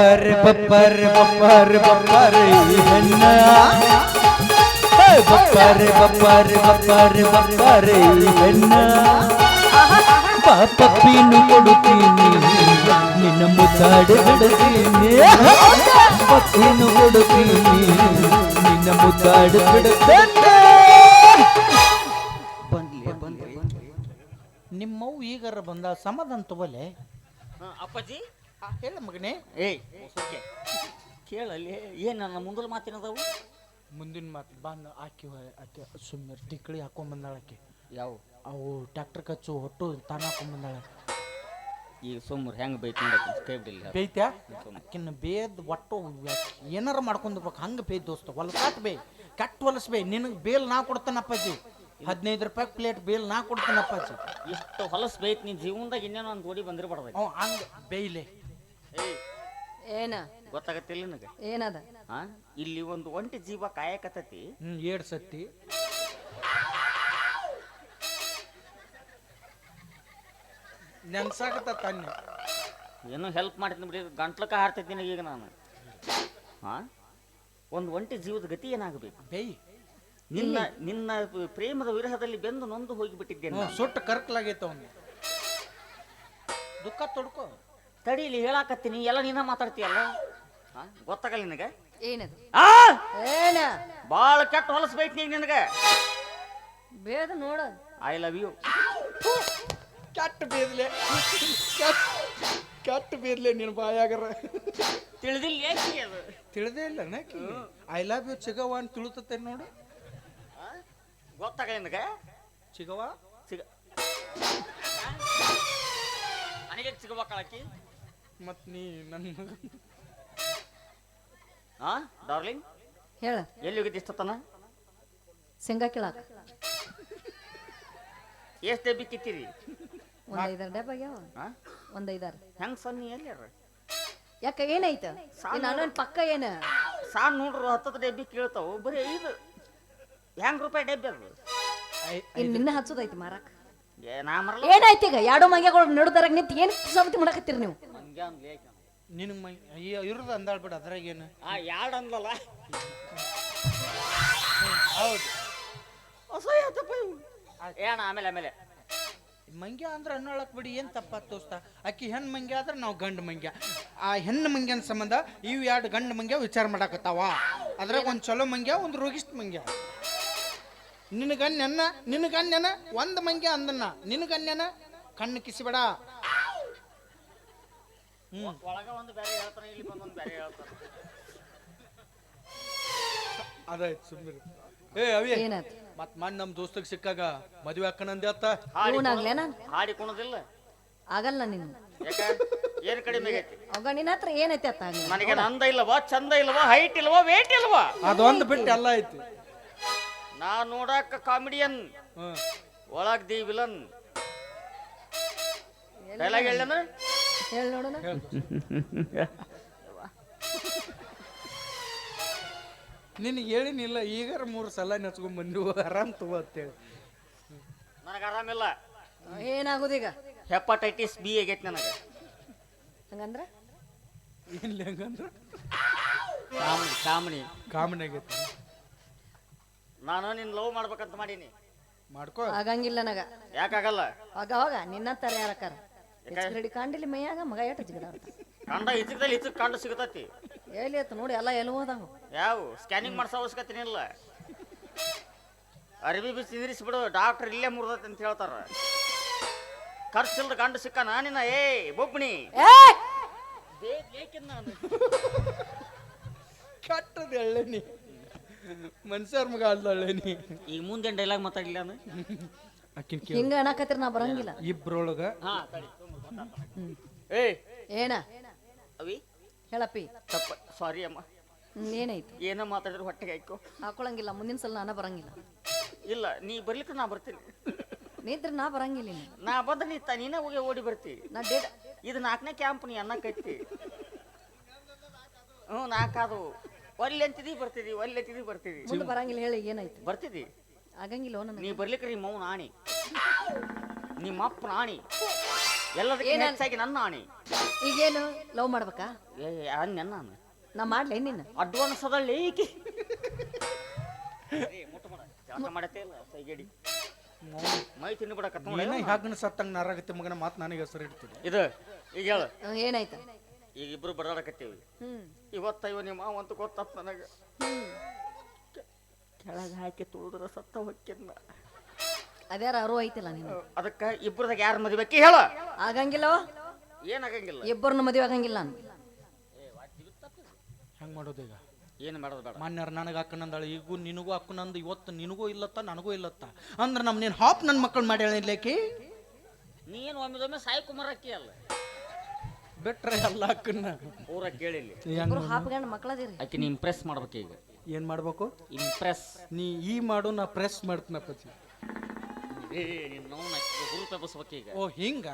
ಬಪ್ಪರ್ ಬಪ್ಪರ್ ಬಪ್ಪರ್ ಬಪ್ಪರ್ ಹೆಣ್ಣ. ಬಪ್ಪರ್ ಬಪ್ಪರ್ ಬಪ್ಪರ್ ಬಪ್ಪರ್ ಹೆಣ್ಣ. ಪಪ್ಪಿನು ಕೊಡುತ್ತೀನಿ ನಿನ್ನ ಮುದ್ದಾಡಿ ಬಿಡುತ್ತೀನಿ. ಪಪ್ಪಿನ ಕೊಡುತ್ತೀನಿ ನಿನ್ನ ಮುದ್ದಾಡಿ ಬಿಡುತ್ತೇನೆ. ಬಂದ್ಲಿ ಬಂದ್ಲಿ ನಿಮ್ಮವು ಈಗಾರ ಬಂದ ಸಮಾಧಾನ ಬಲೆ ಅಪ್ಪಾಜಿ? ಹೇಳ ಮಗನೇ. ಏಯ್ ಓಕೆ ಕೇಳಲ್ಲಿ ಏನು ನನ್ನ ಮುಂದಲ ಮಾತಿನದವು? ಮುಂದಿನ ಮಾತು ಬಂದು ಆಕಿ ಹೊ- ಆಕಿ ಸುಮ್ಮನೆ ಟಿಕ್ಳಿ ಹಾಕೊಂಡ್ ಬಂದಾಳ ಆಕಿ. ಯಾವ? ಅವು ಟ್ಯಾಕ್ಟರ್ ಕಚ್ಚು ಹೊಟ್ಟು ತಾನ ಹಾಕೊಂಡ್ ಬಂದಾಳ ಈಗ ಸುಮ್ಮನೆ ಹೆಂಗೆ ಬೈತ್ ನೋಡಕ್ಕೆ ಕೈ ಬೇಯ್ತ್ಯಾ? ಆಕಿನ ಬೇದ್ ಒಟ್ಟು ಏನಾರ ಮಾಡ್ಕೊಂಡಿರ್ಬೇಕು ಹಂಗೆ ಬೇಯ್ ದೋಸ್ತ ಹೊಲಸಾಟ್ ಬೇ ಕಟ್ ಹೊಲಸ್ ಬೇ ನಿನಗೆ ಬೇಲ್ ನಾ ಕೊಡ್ತಾನಪ್ಪಾಜಿ ಹದಿನೈದು ರೂಪಾಯಿ ಪ್ಲೇಟ್ ಬೇಲ್ ನಾ ಕೊಡ್ತಾನಪ್ಪಾಜಿ ಇಷ್ಟು ಹೊಲಸು ಬೈತ್ ನೀನು ಜೀವನದಾಗ ಇನ್ನೇನೋ ಒಂದು ಗೋಡಿ ಬಂದಿರಬಾರ್ದು ಅವ್ ಹಂಗೆ ಬೇಯ್ಲೆ. ಏನ? ಗೊತ್ತಾಗತ್ತಿಲ್ಲ ನನಗೆ? ಏನದ? ಆ? ಇಲ್ಲಿ ಒಂದು ಒಂಟಿ ಜೀವ ಕಾಯಕತ್ತತಿ. ಹ್ಮ್ ಏಡ್ ಸತ್ತಿ. ನೆನ್ಸಾಕತ್ತ ತನ್ನ. ಏನೋ ಹೆಲ್ಪ್ ಮಾಡ್ತೀನಿ ಬಿಡಿ ಗಂಟ್ಲಕ್ಕ ಹಾರ್ತಿದ್ದೀನಿ ಈಗ ನಾನು. ಹಾ ಒಂದು ಒಂಟಿ ಜೀವದ ಗತಿ ಏನಾಗಬೇಕು? ಬೇಯ್. ನಿನ್ನ ನಿನ್ನ ಪ್ರೇಮದ ವಿರಹದಲ್ಲಿ ಬೆಂದು ನೊಂದು ಹೋಗಿಬಿಟ್ಟಿದ್ದೇನೆ. ಸುಟ್ಟು ಕರ್ಕಲಾಗೈತೆ ಅವನು ದುಃಖ ತೊಡ್ಕೊ. ತಡೀಲಿ ಹೇಳಾಕತ್ತೀನಿ. ಎಲ್ಲ ನೀನ ಮಾತಾಡ್ತೀಯಲ್ಲ? ಹಾ ಗೊತ್ತಾಗಲ್ಲ ನಿನಗೆ? ಏನದು? ಆ? ಏನ? ಭಾಳ ಕೆಟ್ಟ ಹೊಲಸ್ ಬೈತ್ ನೀಗ ನಿನಗೆ. ಬೇದ ನೋಡ. ಐ ಲವ್ ಯು ಕೆಟ್ಟ ಬೇದ್ಲೆ. ಕೆಟ್ಟ ಬೇದ್ಲೆ ನಿನ್ನ ಬಾಯಾಗರ. ತಿಳಿದಿಲ್ಲ ಏಕೆ ಅದು? ತಿಳಿದೇ ಇಲ್ಲ ನಾಕಿ. ಐ ಲವ್ ಯು ಚಿಗವ ಅಂತ ತಿಳಿತತೆ ನೋಡು. ಆ? ಗೊತ್ತಾಗಲ್ಲ ನಿನಗೆ? ಚಿಗವ ಸಿಗ ನನಗೆ ಸಿಗಬೇಕಾಳಕಿ ಮತ್ ನೀ ನನ್ನ ಮಗ. ಹಾ ಡಾರ್ಲಿಂಗ್? ಹೇಳ. ಎಲ್ಲಿ ಹೋಗಿದ್ದೆ ಇಷ್ಟತನ ಶೇಂಗಾ ಕೀಳಾಕ. ಎಷ್ಟು ಡಬ್ಬಿ ಕಿತ್ತೀರಿ? ಒಂದ್ ಐದಾರು ಡಬ್ಬ ಆಗ್ಯಾವ. ಆ? ಒಂದ್ ಐದಾರು. ಹೆಂಗ್ ಸಣ್ಣ ಎಲ್ಲಿ ಯಾಕ ಏನಾಯ್ತ? ನಾನು ಪಕ್ಕ ಏನ? ಸಾನ್ ನೋಡ್ರು ಹತ್ತತ್ತು ಡಬ್ಬಿ ಕೇಳ್ತಾವು ಬರೀ ಐದು. ಹೆಂಗ್ ರೂಪಾಯಿ ಡಬ್ಬಿ ಅದು? ಇನ್ ನಿನ್ನ ಹಚ್ಚೋದೈತಿ ಮಾರಾಕ. ಏ ನಾ ಮರಲ್ಲ ಏನಾಯ್ತು ಈಗ? ಎರಡು ಮಂಗ್ಯಗಳು ನಡುದರಾಗ ನಿಂತು ಏನ್ ಸವತಿ ಮಾಡಕತ್ತೀರಿ ನೀವು? ಹಂಗೆ ಅಂದ್ಲಿ ನಿನಗೆ ನಿನ್ ಮೈ ಅಯ್ಯ ಇರೋದು ಅಂದಾಳ್ ಬಿಡ ಅದ್ರಾಗ ಏನು? ಆ ಯಾಡ್ ಅಂದ್ಲಲ್ಲ? ಹೌದು. ಅಸಹ್ಯ ಆತಪ್ಪ ಇವು. ಏಣ ಆಮೇಲೆ ಆಮೇಲೆ. ಮಂಗ್ಯ ಅಂದ್ರೆ ಅನ್ನೋಳಕ್ ಬಿಡಿ ಏನ್ ತಪ್ಪ ತೋಸ್ತ ಅಕ್ಕಿ ಹೆಣ್ಣು ಮಂಗ್ಯ ಆದ್ರೆ ನಾವು ಗಂಡು ಮಂಗ್ಯ. ಆ ಹೆಣ್ಣು ಮಂಗ್ಯನ ಸಂಬಂಧ ಇವು ಎರಡು ಗಂಡು ಮಂಗ್ಯ ವಿಚಾರ ಮಾಡಾಕತ್ತಾವ? ಅದ್ರಾಗ ಒಂದು ಚಲೋ ಮಂಗ್ಯ ಒಂದು ರೋಗಿಷ್ಟ್ ಮಂಗ್ಯ. ನಿನಗನ್ಯನ ನಿನಗನ್ಯನ ಒಂದು ಮಂಗ್ಯ ಅಂದನ್ನ. ನಿನಗನ್ಯನ ಕಣ್ಣು ಕಿಸಿಬೇಡ. ಒಳಗ ಒಂದು ಬೇರೆ ಹೇಳ್ತಾನೆ ಇಲ್ಲಿ ಬಂದೊಂದು ಬೇರೆ ಹೇಳ್ತಾನೆ. ಅದಾಯ್ತು ಸುಮ್ಮನೆ ಏ ಅವಿ ಏನಾಯ್ತು? ಮತ್ ಮನ್ ನಮ್ಮ ದೋಸ್ತಗ್ ಸಿಕ್ಕಾಗ ಮದ್ವೆ ಅಕ್ಕನಂದೆ ಅತ್ತ ಹಾಡಿ ಇವನಾಗ್ಲೇ ನಾನು? ಹಾಡಿ ಕುಣದಿಲ್ಲ. ಆಗಲ್ಲ ನೀನು. ಯಾಕ? ಏನ್ ಕಡಿಮೆ ಆಗೈತಿ? ಅವಾಗ ನಿನ್ನ ಹತ್ರ ಏನೈತೆ ಅತ್ತ ಆಗ್ಲಿ ನನಗೆ ಅಂದ ಇಲ್ಲವಾ ಚಂದ ಇಲ್ವಾ ಹೈಟ್ ಇಲ್ವಾ ವೇಟ್ ಇಲ್ವಾ ಅದೊಂದು ಬಿಟ್ಟು ಎಲ್ಲ ಐತಿ. ನಾ ನೋಡಾಕ ಕಾಮಿಡಿಯನ್ ಒಳಗ್ ದಿ ವಿಲನ್ ಡೈಲಾಗ್ ಹೇಳನ ಹೇಳಿ ನೋಡೋಣ. ನಿನಗೆ ಹೇಳಿನಿಲ್ಲ ಈಗಾರ ಮೂರು ಸಲ ನೆಚ್ಕೊಂಡ್ ಬಂದು ಆರಾಮ್ ತಗೋ ಅಂತೇಳಿ. ನನಗೆ ಆರಾಮಿಲ್ಲ. ಏನಾಗೋದೀಗ ಹೆಪಟೈಟಿಸ್ ಬಿ ಆಗೈತೆ ನನಗೆ. ಹಂಗಂದ್ರ? ಇಲ್ಲ ಹೆಂಗಂದ್ರ? ಕಾಮಣಿ ಕಾಮಣಿ ಕಾಮನ್ ಆಗೈತಿ. ನಾನು ನಿನ್ನ ಲವ್ ಮಾಡ್ಬೇಕಂತ ಮಾಡೀನಿ. ಮಾಡ್ಕೋ. ಆಗಂಗಿಲ್ಲ ನನಗ. ಯಾಕಾಗಲ್ಲ ಆಗ ಹೋಗ ತರ ಯಾರಕ್ಕಾರ? ರೆಡಿ ಕಾಂಡಿಲಿ ಮೈಯಾಗ ಮಗ ಏಟ ಜಿಗದ ಕಂಡ ಇದ್ದದಲ್ಲಿ ಇದ್ದಕ್ಕೆ ಕಂಡು ಸಿಗತೈತಿ ಎಲ್ಲಿ ಆಯ್ತು ನೋಡಿ ಎಲ್ಲ ಎಲ್ಲಿ ಹೋದಾವ. ಯಾವ? ಸ್ಕ್ಯಾನಿಂಗ್ ಮಾಡ್ಸೋ ಅವಶ್ಯಕತೆ ಇಲ್ಲ ಅರಿವಿ ಬಿಸಿ ಬಿಡು ಡಾಕ್ಟರ್ ಇಲ್ಲೇ ಮುರ್ದೈತಿ ಅಂತ ಹೇಳ್ತಾರ. ಖರ್ಚಿಲ್ದ ಗಂಡು ಸಿಕ್ಕ ನಾನಿನ ಏ! ಬೊಬ್ಬಣಿ ಕಟ್ಟದ ಎಳ್ಳೆನಿ. ಮನುಷ್ಯರ ಮಗ ಅಲ್ಲ ಈ ಈಗ ಮುಂದೆ ಡೈಲಾಗ್ ಮಾತಾಡಲಿಲ್ಲ ಆಕಿನ್ ಕೇಳ. ಹಿಂಗ ಅನ್ನಕತ್ತಿರ ನಾ ಬರಂಗಿಲ್ಲ. ಇಬ್ರೊಳಗ ಹಾ ತಡಿ. ಏ ಏನ? ಅವಿ. ಹೇಳಪ್ಪಿ. ತಪ್ಪ. ಸಾರಿ ಅಮ್ಮ. ಹ್ಮ್, ಏನಾಯ್ತು? ಏನೋ ಮಾತಾಡಿದ್ರೆ ಹೊಟ್ಟೆಗೆ ಹಾಕೋ ಹಾಕೊಳಂಗಿಲ್ಲ ಮುಂದಿನ ಸಲ ನಾನ ಬರಂಗಿಲ್ಲ. ಇಲ್ಲ ನೀ ಬರ್ಲಿಕ್ಕೆ ನಾ ಬರ್ತೀನಿ. ನಿಂತ್ರ ನಾ ಬರಂಗಿಲ್ಲ ಇನ್ನು. ನಾ ಬಂದ್ರೆ ನೀ ತ ನೀನೇ ಹೋಗಿ ಓಡಿ ಬರ್ತಿ. ನಾ ಡೇಟ್ ಇದು ನಾಲ್ಕನೇ ಕ್ಯಾಂಪ್ ನೀ ಅನ್ನಕ್ಕೈತಿ ಹ್ಞೂ ನಾಲ್ಕಾದವು ಒಲ್ಲಿ ಅಂತಿದಿ ಬರ್ತಿದಿ ಒಲ್ಲಿ ಅಂತಿದಿ ಬರ್ತಿದಿ. ಮುಂದೆ ಬರಂಗಿಲ್ಲ ಹೇಳಿ ಏನಾಯ್ತು? ಬರ್ತಿದಿ. ಆಗಂಗಿಲ್ಲ ನನಗೆ. ನೀ ಬರ್ಲಿಕ್ಕೆ ನಿಮ್ಮ ಮೌನ ಆಣಿ ನಿಮ್ಮ ಅಪ್ಪನ ಆಣಿ ಎಲ್ಲದಕ್ಕಿಂತ ಏನನ್- ಹೆಚ್ಚಾಗಿ ನನ್ನ ಆಣಿ. ಈಗೇನು ಲವ್ ಮಾಡ್ಬೇಕಾ? ಏ ಅನ್ನ ನಾನು ನಾ ಮಾಡ್ಲೇ ನಿನ್ನ. ಅಡ್ವಾನ್ಸ್ ಅದಳ್ಳಿ ಈಕಿ ಜಳಕ ಮಾಡತ್ತೇ ಇಲ್ಲ ಸೈಗೇಡಿ. ಮೈ ತಿಂದು ಬಿಡಕತ್ತ ಏನ ಹ್ಯಾಗನ ಸತ್ತಂಗ ನರಾಗತ್ತೆ ಮಗನ ಮಾತು ನನಗೆ ಹೆಸರು ಇಡ್ತೀನಿ ಇದು ಈಗ ಹೇಳು. ಹ್ಮ್, ಏನಾಯ್ತ? ಈಗ ಇಬ್ರು ಬಡಾಡಕತ್ತೀವಿ ಹ್ಮ್. ಇವತ್ತ ಇವ ನಿಮ್ಮ ಮಾವ ಅಂತ ಗೊತ್ತಾತ್ ನನಗೆ. ಹ್ಮ್. ಕೆಳಗೆ ಹಾಕಿ ತುಳಿದ್ರ ಸತ್ತ ಹೊಕ್ಕಿದ್ನ. ಅದ್ಯಾರ ಅರು ಐತಿಲ್ಲ ನೀನು ಅದಕ್ಕೆ ಇಬ್ಬರದಾಗ ಯಾರು ಮದುವೆಕ್ಕೆ ಹೇಳ. ಆಗಂಗಿಲ್ಲವ ಏನಾಗಂಗಿಲ್ಲ ಇಬ್ಬರನ್ನ ಮದುವೆ ಆಗಂಗಿಲ್ಲ ನಾನು. ಹೆಂಗ್ ಮಾಡೋದು ಈಗ? ಏನು ಮಾಡೋದು ಬೇಡ. ಮಾನ್ಯರ್ ನನಗೆ ಹಾಕನಂದಾಳ ಈಗೂ ನಿನಗೂ ಹಾಕನಂದು ಇವತ್ತು ನಿನಗೂ ಇಲ್ಲತ್ತ ನನಗೂ ಇಲ್ಲತ್ತ. ಅಂದ್ರೆ ನಮ್ಮ ನೀನು ಹಾಪ್ ನನ್ನ ಮಕ್ಕಳು ಮಾಡಿ ಹೇಳಿದ್ಲೇಕಿ ನೀನು ಒಮ್ಮೆ ಸಾಯಿ ಕುಮಾರ್ ಅಕ್ಕಿ ಅಲ್ಲ. ಬಿಟ್ರೆ ಎಲ್ಲ ಅಕ್ಕನ ಊರ ಕೇಳಿಲ್ಲ. ಇಬ್ರು ಹಾಪ್ಗಂಡ್ ಮಕ್ಕಳದಿರಿ ಆಕಿನ ಇಂಪ್ರೆಸ್ ಮಾಡ್ಬೇಕು ಈಗ. ಏನು ಮಾಡ್ಬೇಕು? ಇಂಪ್ರೆಸ್ ನೀ ಈ ಮಾಡು ನಾ ಪ್ರೆಸ್ ಮಾಡ್ತೀನಪ್ಪಚ್ಚಿ ಏ ನಿನ್ನ ಹುರುಪೆ ಬಸ್ಬೇಕು ಈಗ. ಓ ಹಿಂಗ?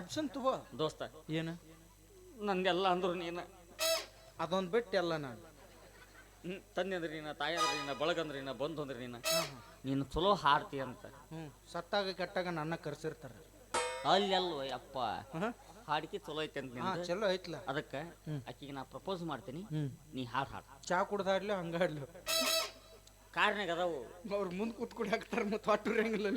ಎಬ್ಸನ್ ತಗೋ. ದೋಸ್ತ. ಏನು? ನಂದೆಲ್ಲ ಅಂದ್ರು ನೀನು. ಅದೊಂದು ಬಿಟ್ಟು ಎಲ್ಲ ನಾನು ತಂದೆ ಅಂದ್ರೆ ನೀನ ತಾಯಿ ಅಂದ್ರೆ ನೀನ ಬಳಗ ಅಂದ್ರೆ ನೀನ ಬಂಧು ಅಂದ್ರೆ ನೀನ. ನೀನು ಚಲೋ ಹಾಡ್ತಿ ಅಂತ. ಹ್ಞೂ ಸತ್ತಾಗ ಕೆಟ್ಟಾಗ ನನ್ನ ಕರ್ಸಿರ್ತಾರ. ಅಲ್ಲೆಲ್ವ ಅಪ್ಪ ಹಾಡಿಕೆ ಚಲೋ ಐತೆ ಅಂತ ಹಾಂ ನಿಂದು. ಚಲೋ ಐತ್ಲ. ಅದಕ್ಕೆ ಆಕಿಗೆ ನಾ ಪ್ರಪೋಸ್ ಮಾಡ್ತೀನಿ. ನೀ ಹಾಡು ಹಾಡು. ಚಾ ಕುಡ್ದಾಡ್ಲಿ ಹಂಗಾಡ್ಲಿ. ಕಾರ್ನಾಗ ಅದಾವು. ಅವ್ರು ಮುಂದೆ ಕೂತ್ಕೊಂಡು ಹಾಕ್ತಾರೆ ಮತ್ತೆ ಹೊಟ್ಟುರಂಗಿಲ್ಲ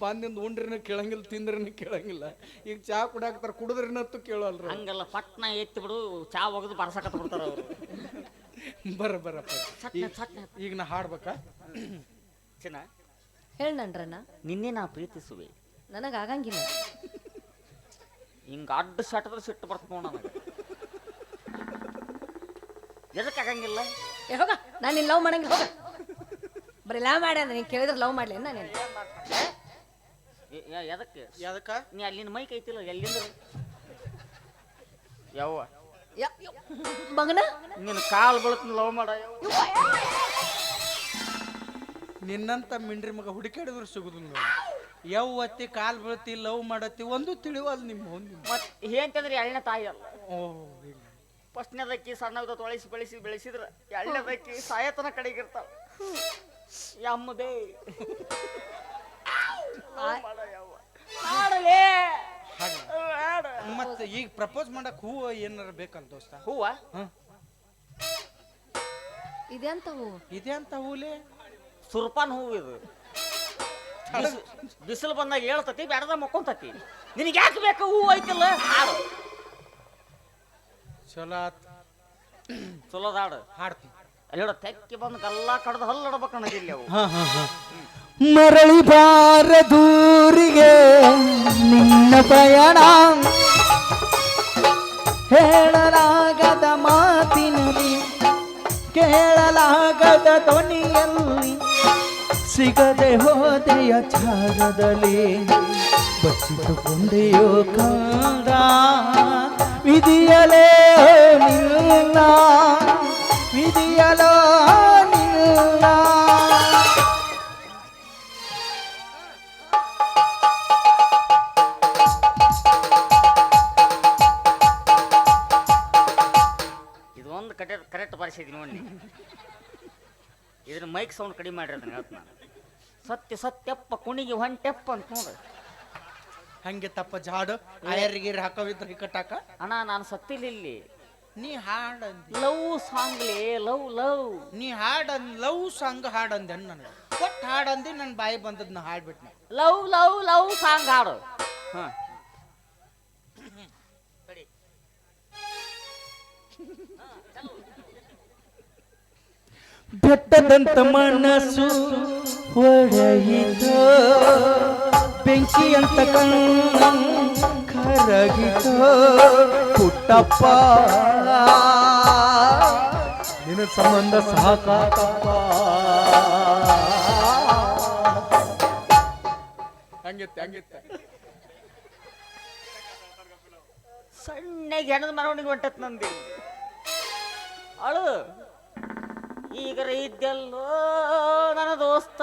ಬಂದಿಂದ ಉಂಡ್ರಿನ ಕೇಳಂಗಿಲ್ಲ ತಿಂದ್ರಿನ ಕೇಳಂಗಿಲ್ಲ. ಈಗ ಚಾ ಕುಡಾಕ್ತಾರ ಕುಡಿದ್ರಿನತ್ತು ಕೇಳಲ್ರ. ಹಂಗಲ್ಲ ಪಟ್ನ ಎತ್ತಿ ಬಿಡು ಚಾ ಒಗದು ಬರ್ಸಕತ್ತ ಬಿಡ್ತಾರ ಅವರು. ಬರ ಬರಪ್ಪ ಈಗ- ಈಗ ನಾ ಹಾಡ್ಬೇಕಾ? ಚಿನ್ನ. ಹೇಳ ನಿನ್ನೆ ನಾ ಪ್ರೀತಿಸುವೆ. ನನಗೆ ಆಗಂಗಿಲ್ಲ. ಹಿಂಗ ಅಡ್ಡ ಸಟ್ಟದ್ರೆ ಸಿಟ್ಟು ಬರ್ತ ನೋಡ ನನಗೆ. ಎದಕ್ಕೆ ಆಗಂಗಿಲ್ಲ? ಏ ಹೋಗ. ನಾನು ನಿನ್ನ ಲವ್ ಮಾಡಂಗಿಲ್ಲ ಹೋಗ. ಬರೀ ಲವ್ ಮಾಡ್ಯಾ ಅಂದ್ರೆ ನೀನು ಕೇಳಿದ್ರೆ ಲವ್ ಮಾಡ್ಲಿ ನಾನು ಎದಕ್ಕೆ ಯಾದಕ್ಕ? ನೀ ಅಲ್ಲಿನ ಮೈಕ್ ಐತಿಲ್ಲ ಎಲ್ಲಿಂದ? ಯವ್ವ. ಮಗನ? ನಿನ್ನ ಕಾಲು ಬಳತ್ನ ಲವ್ ಮಾಡ ಯವ್ವ. ನಿನ್ನಂತ ಮಿಂಡ್ರಿ ಮಗ ಹುಡುಕಾಡಿದ್ರು ಸಿಗುದಿಲ್ಲ ಯಾವ ಅತ್ತಿ ಕಾಲ್ ಬೀಳ್ತಿ ಲವ್ ಮಾಡತ್ತಿ ಒಂದು ತಿಳಿವಲ್ಲ ನಿಮ್ಮ ಒಂದು ಮತ್ ಹೇಳ್ತಂದ್ರೆ ಎಳ್ಳೆ ತಾಯಿ ಅಲ್ಲ. ಓ ಇಲ್ಲ. ಫಸ್ಟ್ನೇದಕ್ಕಿ ಸಣ್ಣದ ತೊಳಿಸಿ ಬೆಳೆಸಿ ಬೆಳೆಸಿದ್ರ ಎಳ್ಳೆದಕ್ಕಿ ಸಾಯತನ ಕಡೆಗಿರ್ತಾವ ಯಮ್ಮದೇ ಮಾಡಲೇ. ಮತ್ತೆ ಈಗ ಪ್ರಪೋಸ್ ಮಾಡಕ್ ಹೂವು ಏನಾರ ಬೇಕಲ್ಲ ದೋಸ್ತ? ಹೂವ? ಇದೆಂತ ಹೂವು. ಇದೆ ಅಂತ ಹೂಲೆ? ಸುರ್ಪಾನ್ ಹೂವು ಇದು. ಬಿಸ್- ಬಿಸಿಲು ಬಂದಾಗ ಹೇಳ್ತತಿ ಬೆಡದ ಮಕ್ಕೊಂತತಿ. ನಿನಗೆ ಯಾಕೆ ಬೇಕು ಹೂವು ಐತಿಲ್ಲ? ಹಾಡು. ಚಲೋ ಆತ್. ಚಲೋದ ಹಾಡು. ಹಾಡ್ತೀನಿ. ಅಲ್ಲಿ ಹೇಳೋ ತೆಕ್ಕಿ ಬಂದು ಕಲ್ಲ ಕಡ್ದು ಹಲ್ಲು ಇಲ್ಲಿ ಅವು. ಮರಳಿ ಬಾರ ದೂರಿಗೆ ನಿನ್ನ ಪ್ರಯಾಣ ಹೇಳಲಾಗದ ಮಾತಿನಲ್ಲಿ, ಕೇಳಲಾಗದ ಧ್ವನಿಯಲ್ಲಿ ಸಿಗದೆ ಹೋದೆಯ ಜಾಗದಲ್ಲಿ ಬಚ್ಚಿಟ್ಟುಕೊಂಡೆಯೋ ಕಾಡ, ವಿಧಿಯಲೇ ನಿಲ್ಲ ವಿಧಿಯಲೋ ಕರೆಕ್ಟ್ ನೋಡಿ. ಇದನ್ನ ಮೈಕ್ ಸೌಂಡ್ ಕಡಿಮೆ ಮಾಡ್ರಿ ಅದನ್ನ ಹೇಳ್ತ ನಾನು. ಸತ್ಯ ಸತ್ಯಪ್ಪ ಕುಣಿಗೆ ಹೊಂಟೆಪ್ಪ ಅಂತ ನೋಡು. ಹಂಗೆ ತಪ್ಪ ಜಾಡು. ಆಯರ್ಗಿರ್ ಹಾಕವಿದ್ರ ಕಟ್ಟಾಕ? ಅಣ್ಣ ನಾನು ಸತ್ತಿಲ್ಲ ಇಲ್ಲಿ. ನೀ ಹಾಡಂದಿ. ಲವ್ ಸಾಂಗ್ಲೇ ಲವ್ ಲವ್. ನೀ ಹಾಡನ್ ಲವ್ ಸಾಂಗ್ ಹಾಡಂದೆ ನನಗೆ. ಕೊಟ್ಟು ಹಾಡಂದಿ ನನ್ನ ಬಾಯಿ ಬಂದದ್ ನಾ ಹಾಡ್ಬಿಟ್ನೆ. ಲವ್ ಲವ್ ಲವ್ ಸಾಂಗ್ ಹಾಡು. ಹಾಂ. ಬೆಟ್ಟದಂತ ಮನಸ್ಸು ಒಡೆಯಿತು ಬೆಂಕಿಯಂತ ಕಣ್ಣ ಕರಗಿತು. ಪುಟ್ಟಪ್ಪ. ನಿನ್ನ ಸಂಬಂಧ ಸಾಕಾಕಪ್ಪ ಹಂಗಿತ್ತೆ ಹಂಗಿತ್ತೆ. ಸಣ್ಣಗೆ ಹೆಣದ ಮರವಣಿಗೆ ಹೊಂಟತ್ ನಂದಿ ಅಳು ಈಗರ ಇದ್ದೆಲ್ಲೋ ನನ್ನ ದೋಸ್ತ.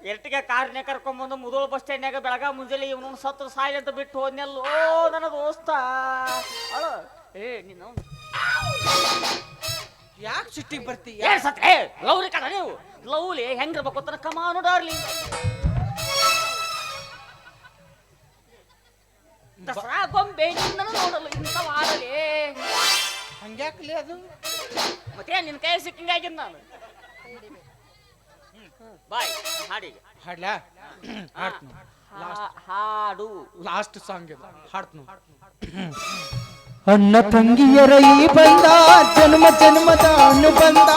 ಎರ್ಟಿಗೆ ಕಾರ್ನೆ ಕರ್ಕೊಂಬಂದು ಮುದೋಳು ಬಸ್ ಸ್ಟ್ಯಾಂಡ್ನಾಗ ಬೆಳಗ ಮುಂಜಾನೆ ಇವನು ಸತ್ತು ಸಾಯಿ ಅಂತ ಬಿಟ್ಟು ಹೋದ್ನೆಲ್ಲೋ ನನ್ನ ದೋಸ್ತ. ಅಳ ಏ ನೀನು? ಯಾಕೆ ಸಿಟ್ಟಿಗೆ ಬರ್ತಿ? ಏ ಸತ್ ಏ ಲವ್ಲಿ ನೀವು. ಲವ್ಲಿ ಹೆಂಗಿರ್ಬೇಕು ಅಂತ ಕಮಾನು ಡಾರ್ಲಿ ಬೇಗಿಂದನೂ ನೋಡಲು ಇಂಥ ಮಾಡಲಿ ಹಂಗ್ಯಾಕ್ಲಿ ಅದು? ಮತ್ತೆ ನಿನ್ನ ಕೈ ಸಿಕ್ಕಂಗಾಗಿದ್ ನಾನು. ಹ್ಮ್, ಬಾಯ್ ಹಾಡಿಗೆ. ಹಾಡ್ಲಾ? ಹಾಡ್ತು ಹಾ- ಹಾಡು. ಲಾಸ್ಟ್ ಸಾಂಗ್ ಇದು. ಹಾಡ್ತು ಅಣ್ಣ ತಂಗಿಯರ ಈ ಬಂದ ಜನ್ಮ ಜನ್ಮದ ಅನುಬಂಧ.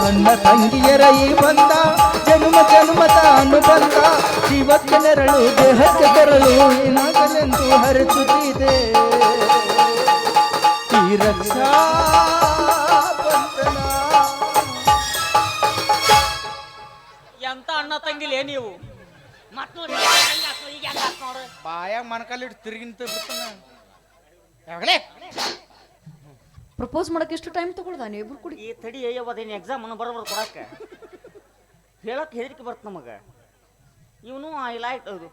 ಅಣ್ಣ ತಂಗಿಯರ ಈ ಬಂದ ಜನ್ಮ ಜನ್ಮದ ಅನುಬಂಧ. ಜೀವಕ್ಕೆ ನೆರಳು ದೇಹಕ್ಕೆ ತೆರಳು ಏನಾಗಲೆಂದು ಹರಚುತ್ತಿದೆ ಈ ರಕ್ಷಾ ಎಂತ ಅಣ್ಣ ತಂಗಿಲೇ ನೀವು? ಬಾಯಾಗ ಮನಕಾಲಿಟ್ಟು ತಿರುಗಿಂತ ಯಾವಾಗಲೇ. ಪ್ರಪೋಸ್ ಮಾಡಕ್ಕೆ ಎಷ್ಟು ಟೈಮ್ ತಗೊಳ್ದ? ನೀವು ಇಬ್ರು ಕುಡಿ. ಈ ತಡಿ ಅಯ್ಯವ್ವದೇನು ಎಕ್ಸಾಮ್ ಅನ್ನು ಬರೋಬರ್ ಕೊಡಕ್ಕೆ ಹೇಳಕ್ಕೆ ಹೆದರಿಕೆ ಬರ್ತ ನಮಗ. ಇವನು ಇಲ್ಲ ಆಯ್ತು ಅದು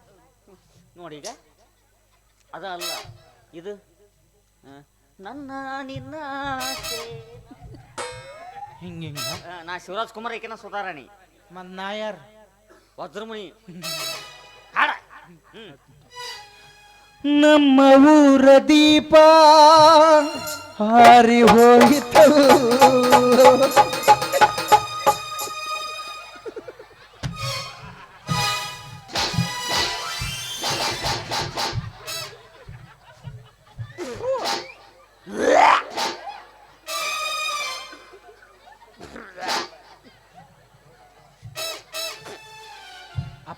ನೋಡಿ ಈಗ. ಅದ ಅಲ್ಲ ಇದು. ಆ, ನನ್ನ ನಿನ್ನ ಆಸೆ. ಹಿಂಗ ಹಿಂಗ ಆ, ನಾ ಶಿವರಾಜ್ ಕುಮಾರ್ ಏಕೆನ ಸುಧಾರಾಣಿ. ಮತ್ ನಾ ಯಾರು ವಜ್ರಮುನಿ. ಹಾಡ. ಹ್ಮ್. ನಮ್ಮ ಊರ ದೀಪ ಹಾರಿ ಹೋಯಿತು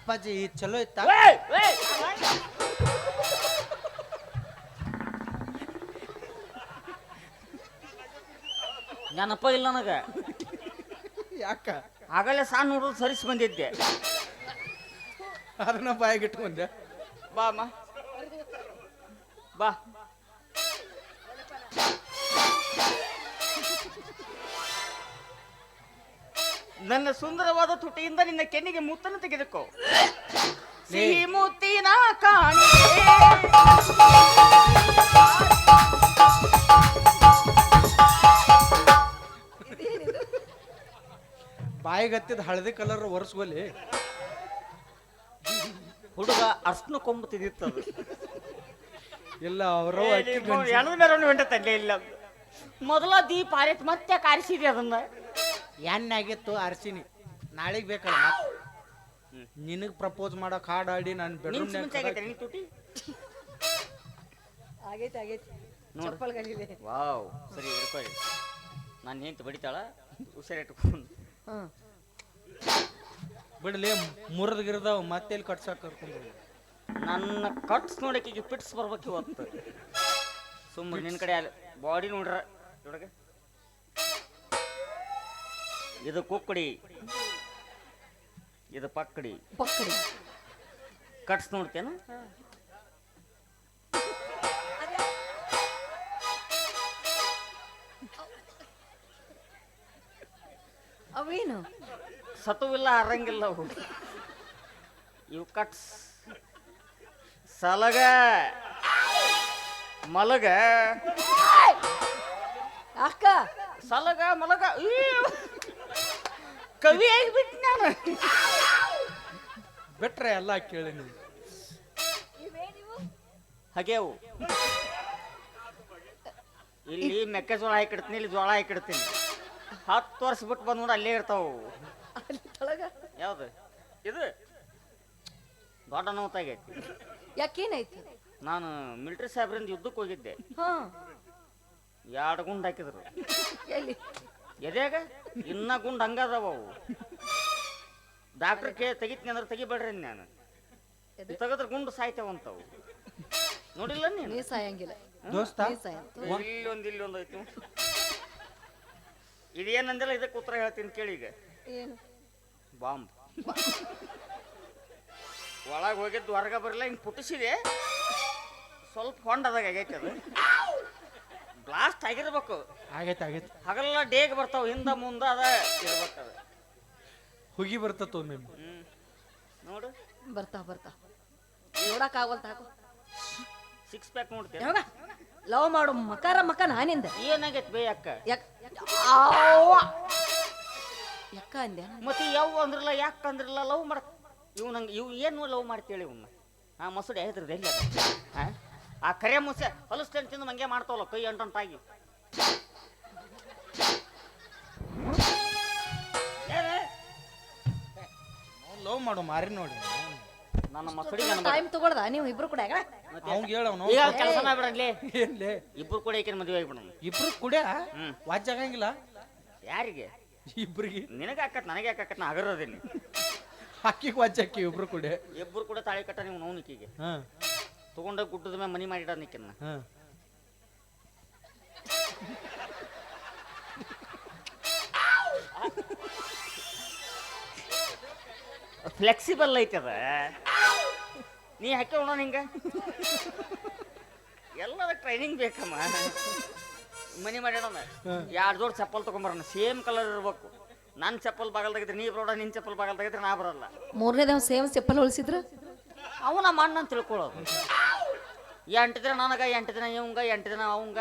ಅಪ್ಪಾಜಿ ಇದು ಚಲೋ ಇತ್ತ? ನೆನಪ ಇಲ್ಲ ನನಗ. ಯಾಕ? ಆಗಲೇ ಸಣ್ಣ ನೋಡೋದು ಸರಿಸಿ ಬಂದಿದ್ದೆ. ಅದನ್ನ ಬಾಯಾಗ ಇಟ್ಕೊಂಡೆ. ಬಾ ನನ್ನ ಸುಂದರವಾದ ತುಟಿಯಿಂದ ನಿನ್ನ ಕೆನ್ನಿಗೆ ಮುತ್ತನ್ನು ತೆಗೆದುಕೋ. ಸಿಹಿ ಮುತ್ತಿನ ಕಾಣಿಕೆ. ಬಾಯಿಗತ್ತಿದ ಹಳದಿ ಕಲರ್ ಒರೆಸ್ಕೊಲಿ ಹುಡುಗ ಅರ್ಶನ ಕೊಂಬು ತಿದ್ದಿತ್ತದು ಇಲ್ಲ ಅವರು ಎಣದ ಮೇಲೆ ಹೊಂಟ ತಂದೆ ಇಲ್ಲ. ಮೊದಲ ದೀಪ ಆರಿತ್ ಮತ್ತೆ ಕಾರಿಸಿದೆ ಅದನ್ನ. ಎಣ್ಣೆ ಆಗಿತ್ತು ಅರ್ಸಿನಿ. ನಾಳೆಗ್ ಬೇಕಲ್ಲ. ನಿನಗ್ ಪ್ರಪೋಸ್ ಮಾಡಕ್ ಹಾಡ್ ಆಡಿ ನಾನು ನಿಮಿಷ ಮುಂಚೆ ಆಗೈತೆ ಬೆಡ್ರೂಮ್ ತುಟಿ? ಆಗೈತೆ ಆಗೈತೆ. ನೋಡು. ಚಪ್ಪಲ್ಗಳಿವೆ. ವಾವ್. ಸರಿ ಹಿಡ್ಕೊಳ್ಳಿ ನಾನು ಹೆಂತ ಬಡಿತಾಳ? ಹುಷಾರಿಟ್ಕೊಂಡು ಹ್ಮ್ ಬಿಡ್ಲಿ ಮುರಿದ್ ಗಿರ್ದಾವ್ ಮತ್ತೆ ಇಲ್ಲಿ ಕಟ್ಸಕ್ ಕರ್ಕೊಂಡು ಹೋಗು. ನನ್ನ ಕಟ್ಸ್ ನೋಡಕ್ಕೆ ಪಿಟ್ಸ್ ಬರ್ಬೇಕು ಇವತ್ತು. ಸುಮ್ಮನೆ ನಿನ್ನ ಕಡೆ ಬಾಡಿ ನೋಡ್ರ ನೋಡಗ ಇದು ಕುಕ್ಕಡಿ. ಇದು ಪಕ್ಕಡಿ. ಪಕ್ಕಡಿ. ಕಟ್ಸ್ ನೋಡ್ತೇನು? ಅವೇನು? ಸತುವಿಲ್ಲ ಹರಂಗಿಲ್ಲ ಅವು. ಇವು ಕಟ್ಸ್. ಸಲಗ. ಮಲಗ. ಅಕ್ಕ ಸಲಗ ಮಲಗ! ಕವಿ ಆಗಿಬಿಟ್ಟು ನಾನು ಬಿಟ್ರೆ ಎಲ್ಲ ಕೇಳಿ ನೀವು. ಹಾಗೇವು ಇಲ್ಲಿ ಮೆಕ್ಕೆಜೋಳ ಹಾಕಿಡ್ತೀನಿ ಇಲ್ಲಿ ಜೋಳ ಹಾಕಿಡ್ತೀನಿ. ಹತ್ತು ವರ್ಷ ಬಿಟ್ಟು ಬಂದ್ ನೋಡಿ ಅಲ್ಲೇ ಇರ್ತಾವು. ಯಾವ್ದು? ಇದು. ದೊಡ್ಡ ನೋತಾಗೈತಿ ಯಾಕೇನೈತಿ ನಾನು ಮಿಲಿಟರಿ ಸಾಹೇಬ್ರಿಂದ ಯುದ್ಧಕ್ಕೆ ಹೋಗಿದ್ದೆ. ಹಾ. ಎರಡು ಗುಂಡು ಹಾಕಿದ್ರು. ಎಲ್ಲಿ? ಎದ್ಯಾಗ? ಇನ್ನ ಗುಂಡ್ ಹಂಗದವು ಅವು. ಡಾಕ್ಟರ್ ಕೇ ತೆಗಿತೀನಿ ಅಂದ್ರೆ ತೆಗಿಬೇಡ್ರಿ ನಾನು. ತೆಗದ್ರ ಗುಂಡು ಸಾಯ್ತೇವಂತವು. ನೋಡಿಲ್ಲ ನೀನು? ನೀ ಸಾಯಂಗಿಲ್ಲ. ದೋಸ್ತ ಇಲ್ಲೊಂದು ಇಲ್ಲೊಂದು ಇಲ್ಲಿ ಒಂದು ಇಲ್ಲಿ ಐತಿ ಇದೇನಂದಿಲ್ಲ ಇದಕ್ಕೆ ಉತ್ತರ ಹೇಳ್ತೀನಿ ಕೇಳಿ ಈಗ. ಏನು? ಬಾಂಬ್. ಒಳಗೆ ಹೋಗಿದ್ದು ಹೊರಗೆ ಬರಲ್ಲ ಹಿಂಗೆ ಪುಟ್ಟಿಸಿದೆ. ಸ್ವಲ್ಪ ಹೊಂಡದಾಗ ಆಗೈತೆ ಅದು. ಬ್ಲಾಸ್ಟ್ ಆಗಿರ್ಬೇಕು. ಆಗೈತೆ ಆಗೈತೆ. ಹಗಲೆಲ್ಲ ಡೇಗ್ ಬರ್ತಾವ ಹಿಂದ ಮುಂದ ಅದ ಹುಗಿ ಬರ್ತಾ ಮೇಮ್ ಹ್ಮ್. ನೋಡು. ಬರ್ತಾ ಬರ್ತಾ ನೋಡಕ್ ಹಾಕು. ಸಿಕ್ಸ್ ಪ್ಯಾಕ್ ನೋಡ್ತೀಯ? ಯಾವಾಗ? ಲವ್ ಮಾಡು ಮಕರ ಮಕ ನಾನಿಂದ ಏನಾಗೈತೆ ಬೇ ಅಕ್ಕ? ಯಾಕ ಅವ್ವ. ಯಾಕ ಅಂದೆ? ಮತ್ತೆ ಯಾವ ಅಂದ್ರಲ್ಲ ಯಾಕೆ ಅಂದ್ರಲ್ಲ ಲವ್ ಮಾಡ ಇವ್ ನಂಗೆ ಇವ್ ಏನು ಲವ್ ಮಾಡ್ತೇಳಿ ಇವ್ನ? ಆ ಮಸೂಡಿ ಆಯ್ತದ ಎಲ್ಲಿ ಅದ? ಆ? ಆ ಕರೆ ಮುಸೆ ಹೊಲಸ್ತೇನೆ ತಿಂದು ಮಂಗೆ ಮಾಡ್ತಾವಲ್ಲ ಕೈ ಅಂಟಂಟಾಗಿ ಲವ್ ಮಾಡು ಮಾರಿ ನೋಡಿ. ನನ್ನ ಮಕ್ಕಳಿಗೆ ಟೈಮ್ ತಗೊಳ್ದ ನೀವು ಇಬ್ರು ಕೂಡ ಅವಂಗ ಹೇಳವನು ಈಗ ಕೆಲಸ ಮಾಡ್ಬಿಡಲಿ ಏನ್ಲೇ ಇಬ್ರು ಕೂಡ ಏಕೆ ಮದುವೆ ಆಗ್ಬಿಡೋಣ. ಇಬ್ರು ಕೂಡ? ಹ್ಮ್. ವಾಜ್ ಆಗಂಗಿಲ್ಲ? ಯಾರಿಗೆ? ಇಬ್ರಿಗೆ? ನಿನಗೆ ಹಾಕತ್ ನನಗೆ ಹಾಕತ್? ನಾ ಹಗರೋದೇನಿ. ಅಕ್ಕಿಗೆ ವಾಚ್ ಹಾಕಿ ಇಬ್ರು ಕೂಡ. ಇಬ್ರು ಕೂಡ ತಾಳಿ ಕಟ್ಟ ನೀವು ನೋವ್ನಿಕಿಗೆ ಹಾ. ತಗೊಂಡ ಗುಡ್ಡದ ಮೇಲೆ ಮನಿ ಮಾಡಿಡ ನಿಕ್ಕಿನ ಹಾ. ಫ್ಲೆಕ್ಸಿಬಲ್ ಐತದ ನೀ ಹಾಕಿ ಉಣ ನಿಂಗ. ಎಲ್ಲದ ಟ್ರೈನಿಂಗ್ ಬೇಕಮ್ಮ. ಮನಿ ಮಾಡ್ಯಾಡಣ ಎರಡು ಜೋಡ್ ಚಪ್ಪಲ್ ತಗೊಂಬರೋಣ. ಸೇಮ್ ಕಲರ್ ಇರ್ಬೇಕು. ನನ್ನ ಚಪ್ಪಲ್ ಬಾಗಲ್ ತೆಗಿದ್ರೆ ನೀ ಬರೋಡ ನಿನ್ನ ಚಪ್ಪಲ್ ಬಾಗಲ್ ತೆಗಿದ್ರೆ ನಾ ಬರಲ್ಲ. ಮೂರನೇ ದಿನ ಸೇಮ್ ಚಪ್ಪಲ್ ಹೊಲಿಸಿದ್ರ? ಅವನ ಮಣ್ಣ ಅಂತ ತಿಳ್ಕೊಳ್ಳೋದು. ಎಂಟು ದಿನ ನನಗ ಎಂಟು ದಿನ ಇವಂಗ ಎಂಟು ದಿನ ಅವಂಗ.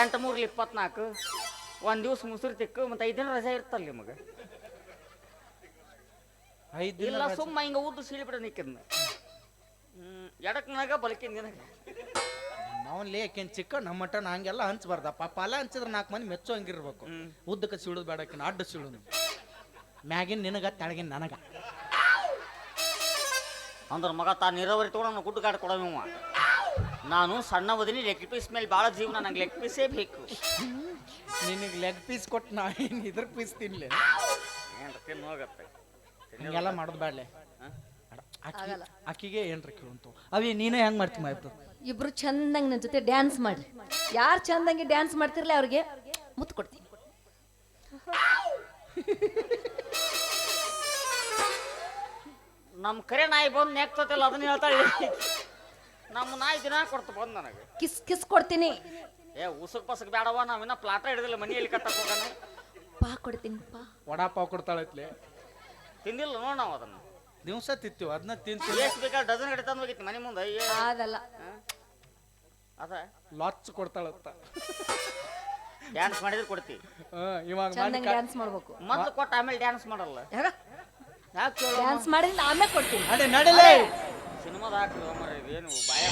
ಎಂಟು ಮೂರ್ಲಿ ಇಪ್ಪತ್ನಾಲ್ಕು. ಒಂದು ದಿವ್ಸ ಮುಸುರು ತಿಕ್ಕು ಮತ್ತು ಐದು ದಿನ ರಜೆ ಇರ್ತಲ್ಲ ನಿಮಗೆ. ಐದು ದಿನ ಇಲ್ಲ ಸುಮ್ಮ ಹಿಂಗ ಉದ್ದು ಸೀಳಿಬಿಡ ನಿಕ್ಕಿದ್ನ ಎಡಕ್ ನನಗ ಬಲಕಿನ ನಿನಗೆ? ಅವನ್ ಲೇಕೇನ್ ಚಿಕ್ಕ ನಮ್ಮ ಮಟ್ಟ ಹಂಗೆಲ್ಲ ಹಂಚ್ಬಾರ್ದಪ್ಪ ಅಲ್ಲ ಹಂಚಿದ್ರೆ ನಾಲ್ಕು ಮಂದಿ ಮೆಚ್ಚೋ ಹಂಗಿರ್ಬೇಕು. ಉದ್ದಕ್ಕೆ ಸಿಳುದು ಬೇಡಕಿನ ಅಡ್ಡ ಸಿಳುದು ಮ್ಯಾಗಿನ್ ನಿನಗ ತೆಳಗಿನ ನನಗ. ಅಂದ್ರ ಮಗ ತಾ ನೀರಾವರಿ ತಗೊಂಡು ಗುಡ್ಡು ಕೊಡೋ ಕೊಡವ ನಾನು ಸಣ್ಣ ಓದಿನಿ ಲೆಗ್ ಪೀಸ್ ಮೇಲೆ ಭಾಳ ಜೀವನ ನಂಗೆ ಲೆಗ್ ಪೀಸೇ ಬೇಕು. ನಿನಗೆ ಲೆಗ್ ಪೀಸ್ ಕೊಟ್ಟು ನಾ ಏನು ಇದ್ರ ಪೀಸ್ ತಿನ್ಲಿ? ಏನ್ರ ತಿನ್ನು ಹೋಗತ್ತೆ. ಹಿಂಗೆಲ್ಲ ಮಾಡೋದು ಬೇಡಲೆ ಅಕ್ಕಿಗೆ. ಆಕಿಗೆ ಏನ್ರ ಕೇಳಂತು ಅವೇ ನೀನೇ ಹೆಂಗ್ ಮಾಡ್ತಿ ಮಾಯ್ತು ಇಬ್ರು? ಚಂದಂಗೆ ನನ್ನ ಜೊತೆ ಡ್ಯಾನ್ಸ್ ಮಾಡ್ರಿ ಯಾರು ಚಂದಂಗೆ ಡ್ಯಾನ್ಸ್ ಮಾಡ್ತಿರ್ಲಿ ಅವ್ರಿಗೆ ಮುತ್ತು ಕೊಡ್ತೀನಿ. ನಮ್ಮ ಕರೆ ನಾಯಿ ಬಂದು ನೆಕ್ತತಿಲ್ಲ ಅದನ್ನ ಹೇಳ್ತಾಳೆ. ನಮ್ಮ ನಾಯಿ ದಿನ ಕೊಡ್ತು ಬಂದು ನನಗೆ. ಕಿಸ್ ಕಿಸ್ ಕೊಡ್ತೀನಿ. ಏ ಉಸುಕ್ ಪಸಕ್ ಬೇಡವ ನಾವಿನ್ನ ಪ್ಲಾಟ ಹಿಡಿದಿಲ್ಲ ಮನೆಯಲ್ಲಿ ಕಟ್ಟಕ್ ಹೋಗೋಣ. ಪಾ ಕೊಡ್ತೀನಿ ಪಾ. ವಡಾ ಪಾವ್ ಕೊಡ್ತಾಳತ್ಲೆ. ತಿಂದಿಲ್ಲ ನೋಡ್ ನಾವು ಅದನ್ನ. ದಿವಸ ತಿಂತೀವಿ ಅದನ್ನ ತಿಂತೀವಿ? ಎಷ್ಟು ಬೇಕಾದ್ರೆ ಡಜನ್ ಗಡಿ ತಂದು ಹೋಗಿತ್ತು ಮನೆ ಮುಂದೆ ಅಯ್ಯೇ. ಅದಲ್ಲ. ಅದ? ಲಾಚ್ ಕೊಡ್ತಾಳತ್ತ ಡ್ಯಾನ್ಸ್ ಮಾಡಿದ್ರೆ ಕೊಡ್ತಿ. ಹಾ, ಇವಾಗ ಮಾಡಿ ಚಂದಂಗೆ ಡ್ಯಾನ್ಸ್ ಮಾಡ್ಬೇಕು. ಮೊದ್ಲು ಕೊಟ್ಟು ಆಮೇಲೆ ಡ್ಯಾನ್ಸ್ ಮಾಡಲ್ಲ. ಯಾಕೆ? ಡ್ಯಾನ್ಸ್ ಮಾಡಿದ್ರೆ ಆಮೇಲೆ ಕೊಡ್ತೀನಿ. ಅದೇ ನಡೆಲೇ ಸಿನಿಮಾದ ಹಾಕ್ರಿ ಏನು ಬಾಯ